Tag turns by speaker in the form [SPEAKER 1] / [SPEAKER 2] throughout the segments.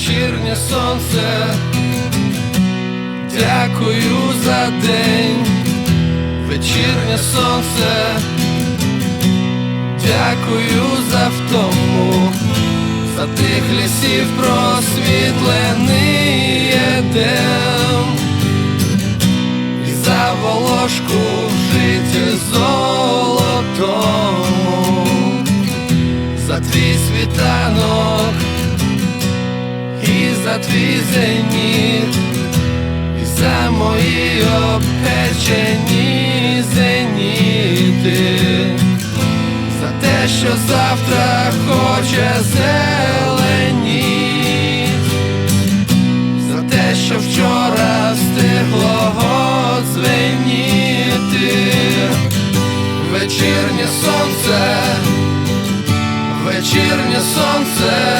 [SPEAKER 1] вечірнє сонце, дякую за день, вечірнє сонце, дякую за втому, за тих лісів просвітлений дем і за волошку в житті за твій зеніт, і за мої обпечені зеніти, за те, що завтра хоче зеленіть, за те, що вчора встигло дзвеніти, вечірнє сонце, вечірнє сонце.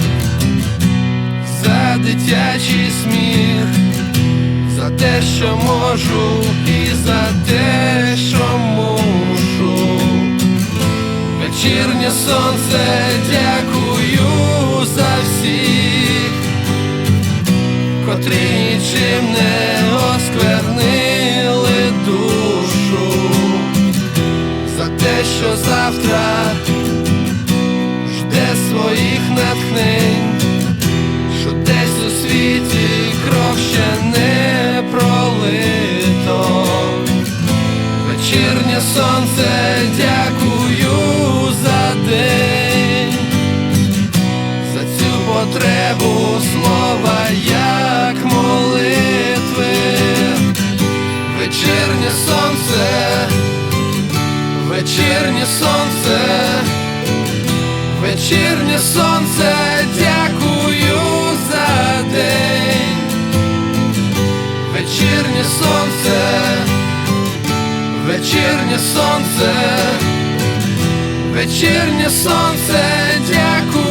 [SPEAKER 1] дитячий сміх, за те, що можу, і за те, що мушу. Вечірнє сонце, дякую за всіх, котрі нічим не осквернили душу, за те, що завтра сонце, дякую за день, за цю потребу слова, як молитви, вечірнє сонце, вечірнє сонце. Вечірнє сонце, вечірнє сонце, вечірнє сонце, дякую